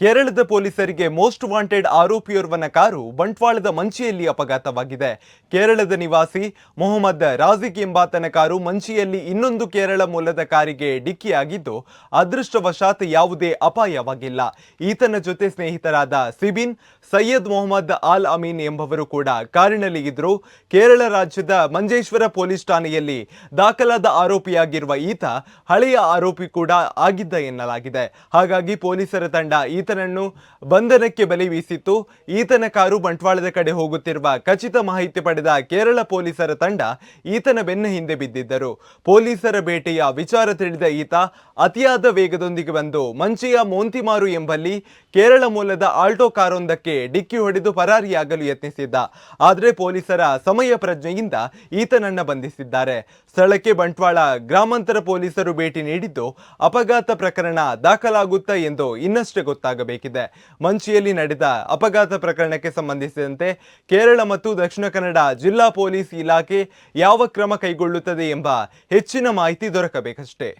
ಕೇರಳದ ಪೊಲೀಸರಿಗೆ most wanted ಆರೋಪಿಯೋರ್ವನ ಕಾರು ಬಂಟ್ವಾಳದ ಮಂಚಿಯಲ್ಲಿ ಅಪಘಾತವಾಗಿದೆ. ಕೇರಳದ ನಿವಾಸಿ ಮೊಹಮ್ಮದ್ ರಾಜಿಕ್ ಎಂಬಾತನ ಕಾರು ಮಂಚಿಯಲ್ಲಿ ಇನ್ನೊಂದು ಕೇರಳ ಮೂಲದ ಕಾರಿಗೆ ಡಿಕ್ಕಿಯಾಗಿದ್ದು, ಅದೃಷ್ಟವಶಾತ್ ಯಾವುದೇ ಅಪಾಯವಾಗಿಲ್ಲ. ಈತನ ಜೊತೆ ಸ್ನೇಹಿತರಾದ ಸಿಬಿನ್, ಸೈಯದ್ ಮೊಹಮ್ಮದ್ ಆಲ್ ಅಮೀನ್ ಎಂಬವರು ಕೂಡ ಕಾರಿನಲ್ಲಿ ಇದ್ರು ಕೇರಳ ರಾಜ್ಯದ ಮಂಜೇಶ್ವರ ಪೊಲೀಸ್ ಠಾಣೆಯಲ್ಲಿ ದಾಖಲಾದ ಆರೋಪಿಯಾಗಿರುವ ಈತ ಹಳೆಯ ಆರೋಪಿ ಕೂಡ ಆಗಿದ್ದ ಎನ್ನಲಾಗಿದೆ. ಹಾಗಾಗಿ ಪೊಲೀಸರ ತಂಡ ಈತನನ್ನು ಬಂಧನಕ್ಕೆ ಬಲಿ ಬೀಸಿತ್ತು. ಈತನ ಕಾರು ಬಂಟ್ವಾಳದ ಕಡೆ ಹೋಗುತ್ತಿರುವ ಖಚಿತ ಮಾಹಿತಿ ಪಡೆದ ಕೇರಳ ಪೊಲೀಸರ ತಂಡ ಈತನ ಬೆನ್ನ ಹಿಂದೆ ಬಿದ್ದಿದ್ದರು. ಪೊಲೀಸರ ಬೇಟೆಯ ವಿಚಾರ ತಿಳಿದ ಈತ, ಅತಿಯಾದ ವೇಗದೊಂದಿಗೆ ಬಂದು ಮಂಚಿಯ ಮೋಂತಿಮಾರು ಎಂಬಲ್ಲಿ ಕೇರಳ ಮೂಲದ ಆಲ್ಟೋ ಕಾರೊಂದಕ್ಕೆ ಡಿಕ್ಕಿ ಹೊಡೆದು ಪರಾರಿಯಾಗಲು ಯತ್ನಿಸಿದ್ದ. ಆದರೆ ಪೊಲೀಸರ ಸಮಯ ಪ್ರಜ್ಞೆಯಿಂದ ಈತನನ್ನ ಬಂಧಿಸಿದ್ದಾರೆ. ಸ್ಥಳಕ್ಕೆ ಬಂಟ್ವಾಳ ಗ್ರಾಮಾಂತರ ಪೊಲೀಸರು ಭೇಟಿ ನೀಡಿದ್ದು ಅಪಘಾತ ಪ್ರಕರಣ ದಾಖಲಾಗುತ್ತಾ ಎಂದು ಇನ್ನಷ್ಟೇ ಗೊತ್ತಾಗಬೇಕಿದೆ ಮಂಚಿಯಲ್ಲಿ ನಡೆದ ಅಪಘಾತ ಪ್ರಕರಣಕ್ಕೆ ಸಂಬಂಧಿಸಿದಂತೆ ಕೇರಳ ಮತ್ತು ದಕ್ಷಿಣ ಕನ್ನಡ ಜಿಲ್ಲಾ ಪೊಲೀಸ್ ಇಲಾಖೆ ಯಾವ ಕ್ರಮ ಕೈಗೊಳ್ಳುತ್ತದೆ ಎಂಬ ಹೆಚ್ಚಿನ ಮಾಹಿತಿ ದೊರಕಬೇಕಷ್ಟೇ.